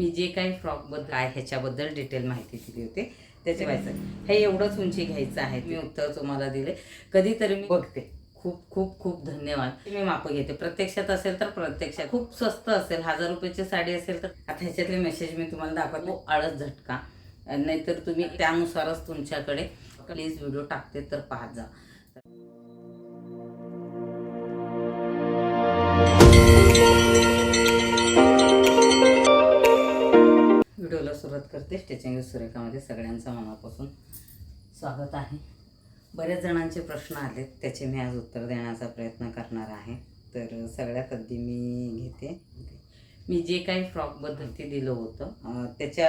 मी जे काही फ्रॉकबद्दल आहे ह्याच्याबद्दल डिटेल माहिती दिली होती. त्याचे व्हायचं हे एवढंच उंची घ्यायचं आहे. मी उत्तर तुम्हाला दिले. कधीतरी मी बघते. खूप खूप खूप धन्यवाद. मी मापं घेते. प्रत्यक्षात असेल तर प्रत्यक्षात. खूप स्वस्त असेल. हजार रुपयाची साडी असेल तर आता ह्याच्यातले मेसेज मी तुम्हाला दाखवतो. आळस झटका. नाहीतर तुम्ही त्यानुसारच तुमच्याकडे प्लीज व्हिडिओ टाकते तर पाहत जा. सुरुवात करते. स्टिचिंग सुरेखामध्ये सगळ्यांचं मनापासून स्वागत आहे. बऱ्याच जणांचे प्रश्न आलेत त्याचे मी आज उत्तर देण्याचा प्रयत्न करणार आहे. तर सगळ्यात आधी मी घेते. मी जे काही फ्रॉकबद्दल ते दिलं होतं. त्याच्या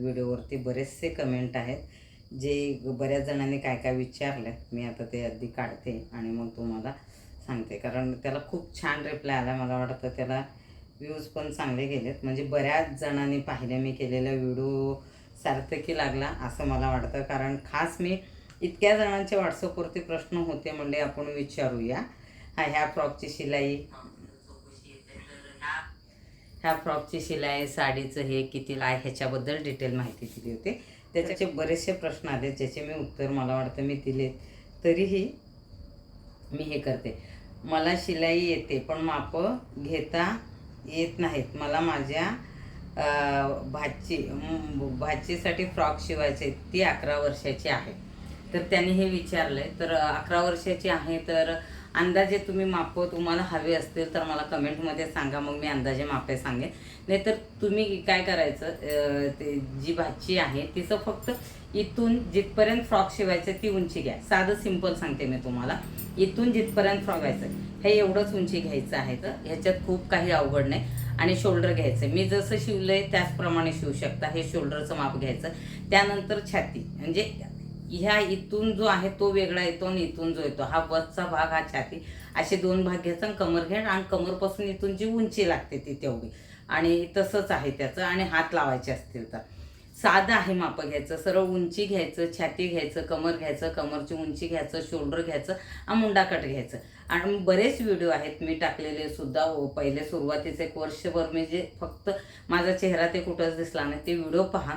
व्हिडिओवरती बरेचसे कमेंट आहेत जे बऱ्याच जणांनी काय काय विचारलं मी आता ते आधी काढते आणि मग तुम्हाला सांगते. कारण त्याला खूप छान रिप्लाय आला मला वाटतं त्याला व्ह्यूज पण चांगले गेलेत. म्हणजे बऱ्याच जणांनी पाहिले मी केलेला व्हिडिओ सार्थकी लागला असं मला वाटतं. कारण खास मी इतक्या जणांचे व्हॉट्सअपवरती प्रश्न होते म्हणले आपण विचारूया. हा ह्या फ्रॉकची शिलाई. ह्या फ्रॉकची शिलाई साडीचं हे कितीला आहे ह्याच्याबद्दल डिटेल माहिती दिली होती. त्याच्याचे बरेचसे प्रश्न आले ज्याचे मी उत्तर मला वाटतं मी दिले तरीही मी हे करते. मला शिलाई येते पण मापं घेता येत नाहीत. मला माझ्या अं, भाची भाचीसाठी फ्रॉक शिवायचे ती अकरा वर्षाची आहे. तर त्यांनी हे विचारलंय. तर अकरा वर्षाची आहे तर अंदाजे तुम्ही मापं तुम्हाला हवे असतील तर मला कमेंटमध्ये सांगा मग मी अंदाजे मापे सांगेन. नाहीतर तुम्ही काय करायचं ते जी भाची आहे तिचं फक्त इथून जिथपर्यंत फ्रॉक शिवायचं ती उंची घ्या. साधं सिंपल सांगते मी तुम्हाला. इथून जिथपर्यंत फ्रॉक व्हायचं हे एवढंच उंची घ्यायचं आहे तर ह्याच्यात खूप काही अवघड नाही. आणि शोल्डर घ्यायचं मी जसं शिवलंय त्याचप्रमाणे शिवू शकता. हे शोल्डरचं माप घ्यायचं त्यानंतर छाती म्हणजे ह्या इथून जो आहे तो वेगळा येतो आणि इथून जो येतो. हा वरचा भाग हा छाती असे दोन भाग घ्यायचा आणि कमर घ्या आणि कमरपासून इथून जी उंची लागते ती तेवढी. आणि तसंच आहे त्याचं आणि हात लावायचे असतील तर. साधं आहे मापं घ्यायचं सरळ उंची घ्यायचं छाती घ्यायचं कमर घ्यायचं कमरची उंची घ्यायचं शोल्डर घ्यायचं आणि मुंडाकट घ्यायचं. आणि बरेच व्हिडिओ आहेत मी टाकलेले सुद्धा हो, पहिले सुरुवातीचे एक वर्षभर मी जे फक्त माझा चेहरा ते कुठंच दिसला नाही ते व्हिडिओ पहा.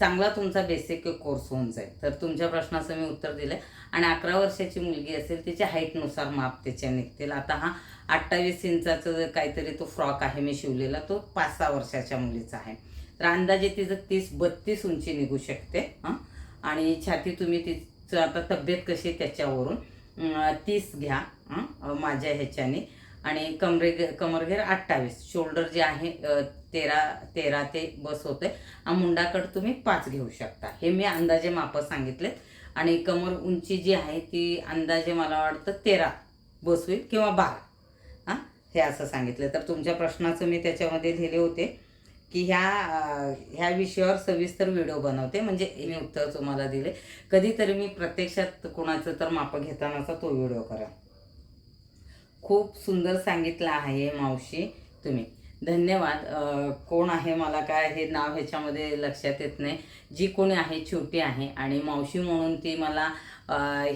चांगला तुमचा बेसिक कोर्स होऊन जाईल. तर तुमच्या प्रश्नाचं मी उत्तर दिलं आणि अकरा वर्षाची मुलगी असेल तिच्या हाईटनुसार माप त्याच्या निघतील. आता हा अठ्ठावीस इंचाचा जो काहीतरी तो फ्रॉक आहे मी शिवलेला तो पाच सहा वर्षाच्या मुलीचा आहे. तर अंदाजे तिचं तीस बत्तीस उंची निघू शकते हां. आणि छाती तुम्ही तिचं आता तब्येत कशी त्याच्यावरून तीस घ्या माझ्या ह्याच्याने. आणि कमरे कमरघेर अठ्ठावीस. शोल्डर जे आहे तेरा तेरा ते बस होते आणि मुंडाकड तुम्ही पाच घेऊ शकता. हे मी अंदाजे मापं सांगितले आणि कमर उंची जी आहे ती अंदाजे मला वाटतं तेरा बस होईल किंवा बारा. हां? हे असं सांगितलं. तर तुमच्या प्रश्नाचं मी त्याच्यामध्ये लिहिले होते की ह्या ह्या विषयावर सविस्तर व्हिडिओ बनवते. म्हणजे मी उत्तर तुम्हाला दिले. कधीतरी मी प्रत्यक्षात कोणाचं तर मापं घेतानाचा तो व्हिडिओ करा खूप सुंदर सांगितलं आहे मावशी तुम्ही. धन्यवाद. कोण आहे मला काय हे नाव ह्याच्यामध्ये लक्षात येत नाही. जी कोणी आहे छोटी आहे आणि मावशी म्हणून ती मला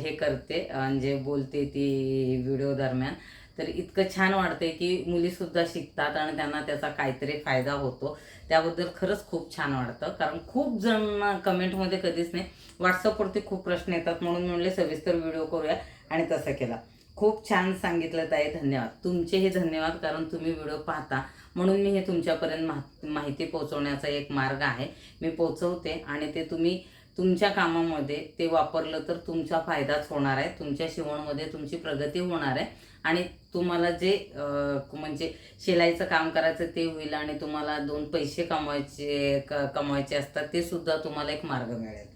हे करते म्हणजे बोलते ती व्हिडिओ दरम्यान. तर इतकं छान वाटते की मुलीसुद्धा शिकतात आणि त्यांना त्याचा काहीतरी फायदा होतो. त्याबद्दल खरंच खूप छान वाटतं. कारण खूप जण कमेंटमध्ये कधीच नाही. व्हॉट्सअपवरती खूप प्रश्न येतात म्हणून म्हणले सविस्तर व्हिडिओ करूया. आणि तसं केला. खूप छान सांगितलं ताई धन्यवाद. तुमचे हे धन्यवाद कारण तुम्ही व्हिडिओ पाहता. म्हणून मी हे तुमच्यापर्यंत माह माहिती पोहोचवण्याचा एक मार्ग आहे. मी पोचवते आणि ते तुम्ही तुमच्या कामामध्ये ते वापरलं तर तुमचा फायदाच होणार आहे. तुमच्या शिवणमध्ये तुमची प्रगती होणार आहे. आणि तुम्हाला जे म्हणजे शिलाईचं काम करायचं ते होईल आणि तुम्हाला दोन पैसे कमवायचे क कमवायचे असतात ते सुद्धा तुम्हाला एक मार्ग मिळेल.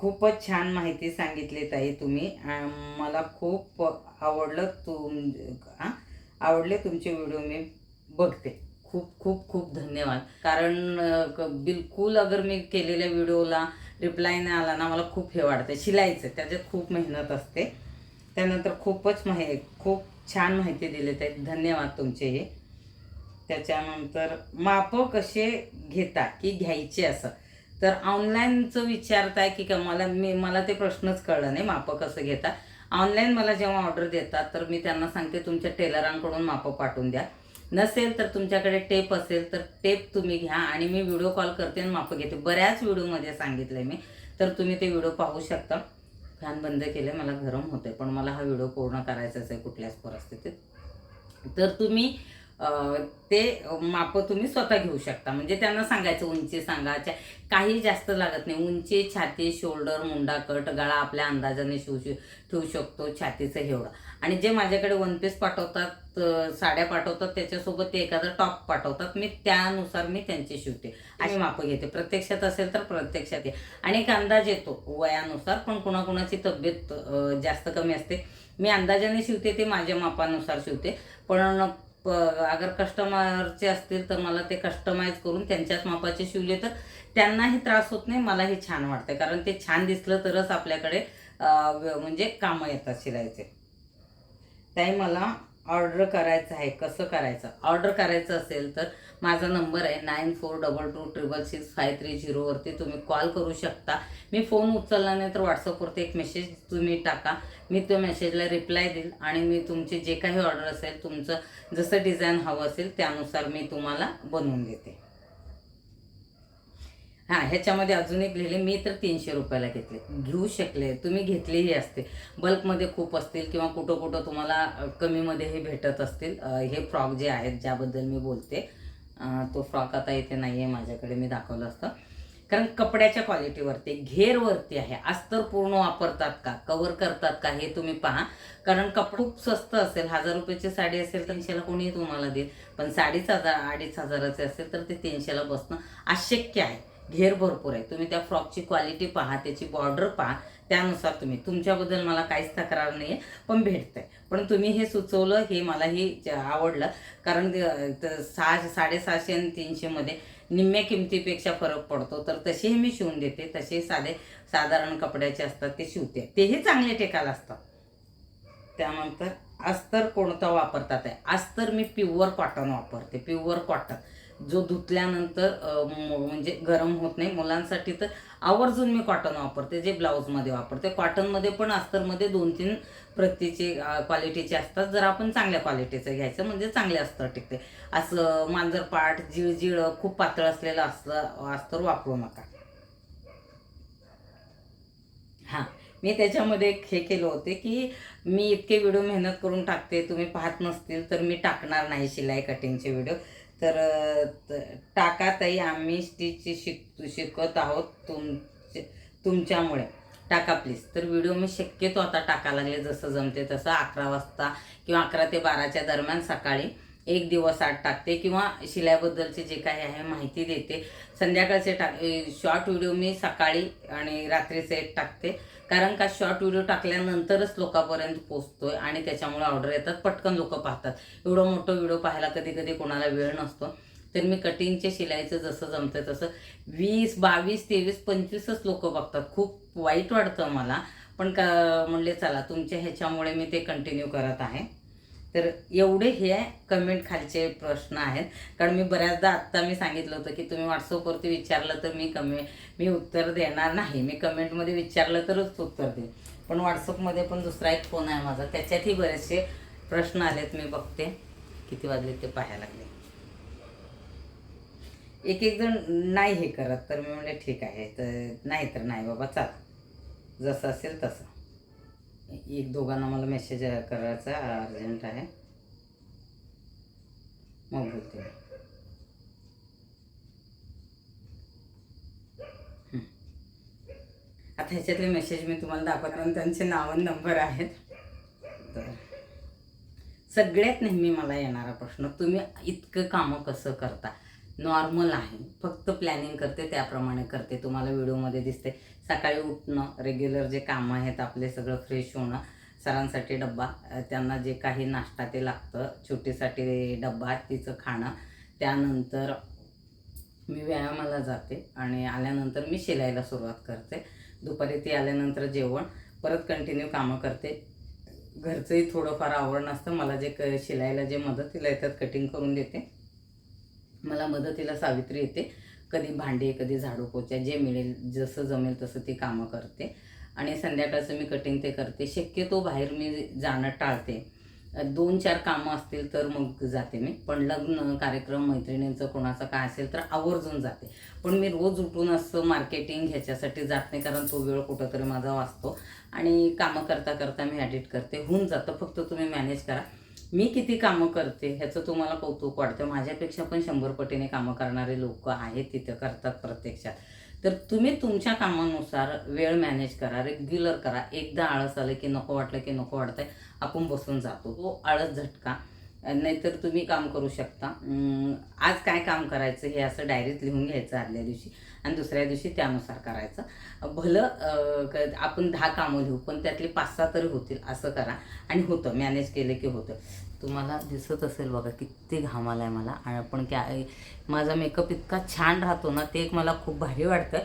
खूपच छान माहिती सांगितली ताई तुम्ही. मला खूप आवडलं तुम आवडले तुमचे व्हिडिओ मी बघते. खूप खूप खूप धन्यवाद. कारण बिलकुल अगर मी केलेल्या व्हिडिओला रिप्लाय नाही आला ना मला खूप हे वाटतं शिलाईचं त्याच्यात खूप मेहनत असते. त्यानंतर खूपच माहि खूप छान माहिती दिली ते धन्यवाद तुमचे हे. त्याच्यानंतर माप कसे घेता की घ्यायचे असं. तर ऑनलाईनचं विचारताय की का मला मी मला ते प्रश्नच कळलं नाही मापं कसं घेता? ऑनलाईन मला जेव्हा ऑर्डर देतात तर मी त्यांना सांगते तुमच्या टेलरांकडून मापं पाठवून द्या. नसेल तर तुमच्याकडे टेप असेल तर टेप तुम्ही घ्या आणि मी व्हिडिओ कॉल करते आणि मापं घेते. बऱ्याच व्हिडिओमध्ये सांगितलं आहे मी तर तुम्ही ते व्हिडिओ पाहू शकता. फॅन बंद केले मला गरम होते पण मला हा व्हिडिओ पूर्ण करायचाच आहे कुठल्याच परिस्थितीत. तर तुम्ही ते मापं तुम्ही स्वतः घेऊ शकता. म्हणजे त्यांना सांगायचं उंची सांगा. काही जास्त लागत नाही. उंची छाती शोल्डर मुंडा कट गळा आपल्या अंदाजाने शिवू शिव ठेवू शकतो छातीचं एवढं आणि जे माझ्याकडे वन पीस पाठवतात साड्या पाठवतात त्याच्यासोबत ते एखादा टॉप पाठवतात मी त्यानुसार मी त्यांची शिवते. आणि मापं घेते. प्रत्यक्षात असेल तर प्रत्यक्षात ये. आणि एक अंदाज येतो वयानुसार पण कुणाकुणाची तब्येत जास्त कमी असते. मी अंदाजाने शिवते ते माझ्या मापानुसार शिवते. पण प- अगर कस्टमरचे असतील तर मला ते कस्टमाइज करून त्यांच्याच मापाचे शिवले तर त्यांनाही त्रास होत नाही मलाही छान वाटते कारण ते छान दिसलं तरच आपल्याकडे व्य- म्हणजे कामं येतात शिलायचे ताई मला ऑर्डर करायचं आहे कसं करायचं? ऑर्डर करायचं असेल तर माझा नंबर आहे nine four double two triple six five three झिरोवरती तुम्ही कॉल करू शकता. मी फोन उचलला नाही तर व्हॉट्सअपवरती एक मेसेज तुम्ही टाका. मी त्या मेसेजला रिप्लाय देईल आणि मी तुमचे जे काही ऑर्डर असेल तुमचं जसं डिझाईन हवं असेल त्यानुसार मी तुम्हाला बनवून देते. हां ह्याच्यामध्ये अजून एक लिहिले मी तर तीनशे रुपयाला घेतले. घेऊ शकले तुम्ही घेतलेही असते बल्कमध्ये खूप असतील किंवा कुठं कुठं तुम्हाला कमीमध्ये हे भेटत असतील. हे फ्रॉक जे आहेत ज्याबद्दल मी बोलते तो फ्रॉक आता इथे नाही आहे माझ्याकडे मी दाखवलं असतं. कारण कपड्याच्या क्वालिटीवरती घेरवरती आहे. अस्तर पूर्ण वापरतात का? कवर करतात का? हे तुम्ही पहा. कारण कपडा खूप स्वस्त असेल. हजार रुपयाची साडी असेल तर तीनशेला कोणीही तुम्हाला देईल. पण साडीच हजार अडीच हजाराचे असेल तर ते तीनशेला बसणं अशक्य आहे. घेर भरपूर आहे. तुम्ही त्या फ्रॉकची क्वालिटी पहा त्याची बॉर्डर पहा. त्यानुसार तुम्ही तुमच्याबद्दल मला काहीच तक्रार नाही आहे पण भेटतंय. पण तुम्ही हे सुचवलं हे मलाही आवडलं कारण सहाशे साडेसहाशे आणि तीनशेमध्ये निम्म्या किमतीपेक्षा फरक पडतो. तर तसेही मी शिवून देते तसे साधे साधारण कपड्याचे असतात ते शिवते. तेही चांगले टेकाला असतात. त्यानंतर अस्तर कोणता वापरतात? आहे अस्तर मी प्युअर कॉटन वापरते प्युअर कॉटन जो धुतल्यानंतर म्हणजे गरम होत नाही. मुलांसाठी तर आवर्जून मी कॉटन वापरते जे ब्लाऊजमध्ये वापरते. कॉटनमध्ये पण अस्तरमध्ये दोन तीन प्रतीचे क्वालिटीचे असतात. जर आपण चांगल्या क्वालिटीचं घ्यायचं म्हणजे चांगले अस्तर टिकते. असं मांजर पाठ जिळजिळ खूप पातळ असलेलं अस्तर अस्तर वापरू नका. हां. मी त्याच्यामध्ये एक हे केलं होते की मी इतके व्हिडिओ मेहनत करून टाकते तुम्ही पाहत नसतील तर मी टाकणार नाही शिलाई कटिंगचे व्हिडिओ. तर अ, टाका ताई आम्ही स्टिच शिक शिकत आहोत तुमचे तुमच्यामुळे. टाका प्लीज तर व्हिडिओ मी शक्यतो आता टाका लागले जसं जमते तसं. अकरा वाजता किंवा अकरा ते बाराच्या दरम्यान सकाळी एक दिवस आठ टाकते किंवा शिलाईबद्दलचे जे काही आहे माहिती देते. संध्याकाळचे टाक शॉर्ट व्हिडिओ मी सकाळी आणि रात्रीचे एक टाकते. कारण का शॉर्ट व्हिडिओ टाकल्यानंतरच लोकांपर्यंत पोचतोय आणि त्याच्यामुळे ऑर्डर येतात. पटकन लोक पाहतात. एवढं मोठं व्हिडिओ पाहायला कधी कधी कोणाला वेळ नसतो. तर मी कटिंगचे शिलाईचं जसं जमतं तसं वीस बावीस तेवीस पंचवीसच लोक बघतात. खूप वाईट वाटतं मला. पण का म्हणले चला तुमच्या ह्याच्यामुळे मी ते कंटिन्यू करत आहे. तर एवढे हे कमेंट खालचे प्रश्न आहेत. कारण मी बऱ्याचदा आत्ता मी सांगितलं होतं की तुम्ही व्हॉट्सअपवरती विचारलं तर मी कमे मी उत्तर देणार नाही. मी कमेंटमध्ये विचारलं तरच उत्तर देईन. पण व्हॉट्सअपमध्ये पण दुसरा एक फोन आहे माझा. त्याच्यातही बरेचसे प्रश्न आलेत मी बघते. किती वाजले ते पाहायला लागले. एक एक जण नाही हे करत. तर मी म्हणजे ठीक आहे. तर नाही तर नाही बाबा चाल. जसं असेल तसं. एक दोघांना मला मेसेज करायचा अर्जंट आहे. मग बोलते. आता ह्याच्यातले मेसेज मी तुम्हाला दाखवत आणि त्यांचे नाव आणि नंबर आहेत. तर सगळ्यात नेहमी मला येणारा प्रश्न तुम्ही इतकं कामं कसं करता? नॉर्मल आहे. फक्त प्लॅनिंग करते त्याप्रमाणे करते. तुम्हाला व्हिडिओमध्ये दिसते. सकाळी उठणं रेग्युलर जे कामं आहेत आपले सगळं फ्रेश होणं सरांसाठी डब्बा त्यांना जे काही नाश्ता ते लागतं छोटीसाठी डब्बा तिचं खाणं. त्यानंतर मी व्यायामाला जाते आणि आल्यानंतर मी शिलायला सुरुवात करते. दुपारी ती आल्यानंतर जेवण परत कंटिन्यू कामं करते. घरचंही थोडंफार आवड नसतं मला जे क शिलायला जे मदतीला येतात कटिंग करून देते. मला मदतीला सावित्री येते. कधी भांडे कधी झाडू पोच्या जे मिळेल जसं जमेल तसं ती कामं करते. आणि संध्याकाळचं मी कटिंग ते करते. शक्यतो बाहेर मी जाणं टाळते. दोन चार कामं असतील तर मग जाते मी. पण लग्न कार्यक्रम मैत्रिणींचं कोणाचं काय असेल तर आवर्जून जाते. पण मी रोज उठून असं मार्केटिंग ह्याच्यासाठी जात नाही कारण तो वेळ कुठंतरी माझा वाचतो. आणि कामं करता करता मी ॲडिट करते. होऊन जातं. फक्त तुम्ही मॅनेज करा. मी किती कामं करते ह्याचं तुम्हाला कौतुक वाटतं. माझ्यापेक्षा पण शंभर पटीने कामं करणारे लोक आहेत तिथं करतात प्रत्यक्षात. तर तुम्ही तुमच्या कामानुसार वेळ मॅनेज करा रेग्युलर करा. एकदा आळस आलं की नको वाटलं की नको वाटतंय आपण बसून जातो. तो आळस झटका. नाहीतर तुम्ही काम करू शकता. आज काय काम करायचं हे असं डायरीत लिहून घ्यायचं आदल्या दिवशी आणि दुसऱ्या दिवशी त्यानुसार करायचं. भलं आपण दहा कामं लिहू पण त्यातली पाच सहा तरी होतील असं करा. आणि होतं मॅनेज केलं की होतं. तुम्हाला दिसत असेल बघा किती घाम आला आहे मला. आणि पण काय माझा मेकअप इतका छान राहतो ना ते एक मला खूप भारी वाटतं.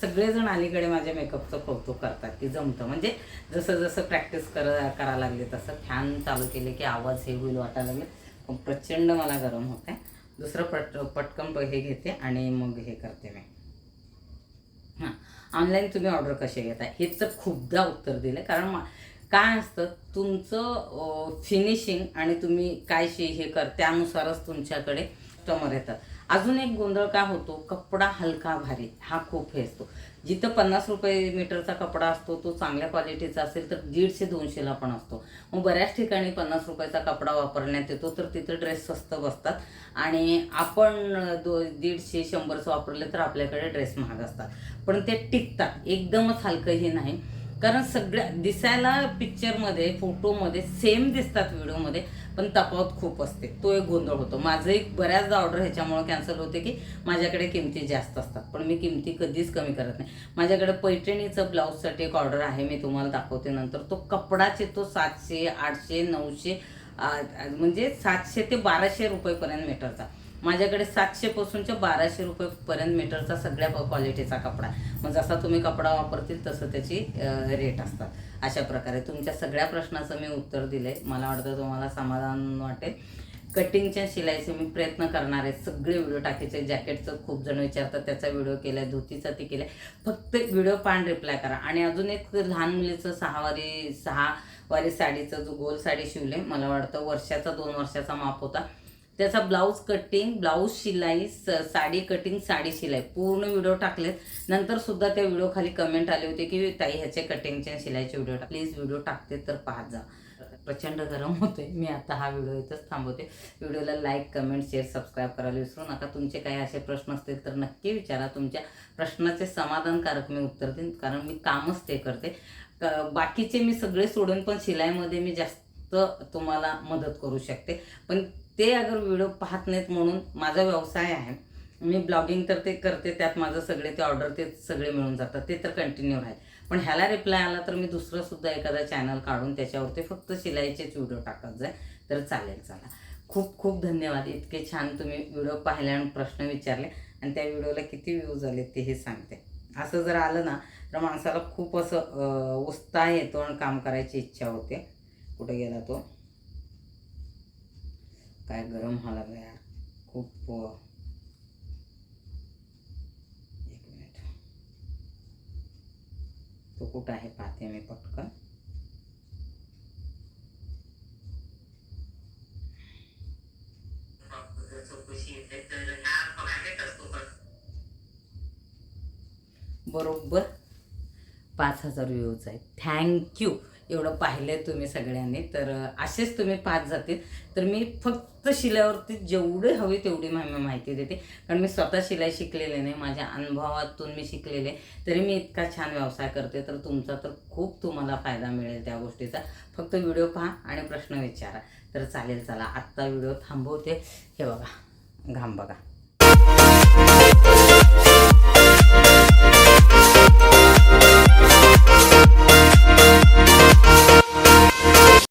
सगळेजण अलीकडे माझ्या मेकअपचं कौतुक करतात की जमतं. म्हणजे जसं जसं प्रॅक्टिस कर करायला लागले तसं फॅन चालू केले की आवाज हे होईल वाटायला लागले. पण प्रचंड मला गरम होत आहे दुसरं पट पटकन हे घेते आणि मग हे करते मी. हां. ऑनलाईन तुम्ही ऑर्डर कसे घेता हेचं खूपदा उत्तर दिलं कारण मा- काय असतं? तुमचं फिनिशिंग आणि तुम्ही काय शे हे कर त्यानुसारच तुमच्याकडे कस्टमर येतात. अजून एक गोंधळ काय होतो? कपडा हलका भारी. हा खूप हे असतो. जिथं पन्नास रुपये मीटरचा कपडा असतो तो चांगल्या क्वालिटीचा असेल तर दीडशे दोनशेला पण असतो. मग बऱ्याच ठिकाणी पन्नास रुपयाचा कपडा वापरण्यात येतो तर तिथं ड्रेस स्वस्त बसतात. आणि आपण दो दीडशे शंभरचं वापरले तर आपल्याकडे ड्रेस महाग असतात. पण ते टिकतात. एकदमच हलकंही नाही. कारण सगळ्या दिसायला पिक्चरमध्ये फोटोमध्ये सेम दिसतात व्हिडिओमध्ये पण तफावत खूप असते. तो एक गोंधळ होतो. माझं एक बऱ्याचदा ऑर्डर ह्याच्यामुळे कॅन्सल होते की माझ्याकडे किमती जास्त असतात. पण मी किमती कधीच कमी करत नाही. माझ्याकडे पैठणीचं ब्लाऊजसाठी एक ऑर्डर आहे मी तुम्हाला दाखवते नंतर. तो कपडाचे तो सातशे आठशे नऊशे म्हणजे सातशे ते बाराशे रुपयेपर्यंत मीटरचा माझ्याकडे सातशेपासूनच्या बाराशे रुपयेपर्यंत मीटरचा सगळ्या क्वालिटीचा कपडा आहे. मग जसा तुम्ही कपडा वापरतील तसं त्याची रेट असतात. अशा प्रकारे. तुमच्या सगळ्या प्रश्नाचं मी उत्तर दिलंय. मला वाटतं तुम्हाला समाधान वाटेल. कटिंगच्या शिलाईचे मी प्रयत्न करणार आहे. सगळे व्हिडिओ टाकायचे जॅकेटचं खूप जण विचारतात त्याचा व्हिडिओ केलाय धोतीचा ती केलाय. फक्त व्हिडिओ पान रिप्लाय करा. आणि अजून एक लहान मुलीचं सहावारी सहा वारी साडीचं जो गोल साडी शिवले मला वाटतं वर्षाचा दोन वर्षाचा माप होता. त्याचा ब्लाऊज कटिंग ब्लाऊज शिलाई स- साडी कटिंग साडी शिलाई. पूर्ण व्हिडिओ टाकलेत. नंतर सुद्धा त्या व्हिडिओ खाली कमेंट आले होते की ताई ह्याचे कटिंगचे शिलाईचे व्हिडिओ टाक. प्लीज व्हिडिओ टाकते तर पाहत जा. प्रचंड गरम होते मी आता हा व्हिडिओ इथंच थांबवते. व्हिडिओला लाईक कमेंट शेअर सबस्क्राईब करायला विसरू नका. तुमचे काही असे प्रश्न असतील तर नक्की विचारा. तुमच्या प्रश्नाचे समाधानकारक मी उत्तर देईन कारण मी कामच ते करते. बाकीचे मी सगळे सोडून पण शिलाईमध्ये मी जास्त तुम्हाला मदत करू शकते. पण ते अगर व्हिडिओ पाहत नाहीत म्हणून माझा व्यवसाय आहे. मी ब्लॉगिंग तर ते करते त्यात माझं सगळे ते ऑर्डर ते सगळे मिळून जातात. ते तर कंटिन्यू राहील पण ह्याला रिप्लाय आला तर मी दुसरं सुद्धा एखादा चॅनल काढून त्याच्यावरती फक्त शिलाईचेच व्हिडिओ टाकत जाय. तर चालेल चला. खूप खूप धन्यवाद. इतके छान तुम्ही व्हिडिओ पाहिले आणि प्रश्न विचारले. आणि त्या व्हिडिओला किती व्ह्यूज आले तेही सांगते. असं जर आलं ना तर माणसाला खूप असं उत्साह येतो आणि काम करायची इच्छा होते. कुठे गेला तो? काय गरम व्हायला लागलं यार. खूप एक मिनिट. तो कुठं आहे? पाहते मी पटकन. बरोबर. पाच हजार व्ह्यूज आहेत. थँक्यू एवढं पाहिलं आहे तुम्ही सगळ्यांनी. तर असेच तुम्ही पाहत जातील. तर मी फक्त शिल्यावरती जेवढी हवी तेवढी मी माहिती देते. कारण मी स्वतः शिलाई शिकलेले नाही माझ्या अनुभवातून मी शिकलेले. तरी मी इतका छान व्यवसाय करते तर तुमचा तर खूप तुम्हाला फायदा मिळेल त्या गोष्टीचा. फक्त व्हिडिओ पहा आणि प्रश्न विचारा. तर चालेल चला आत्ता व्हिडिओ थांबवते. हे बघा घाम बघा.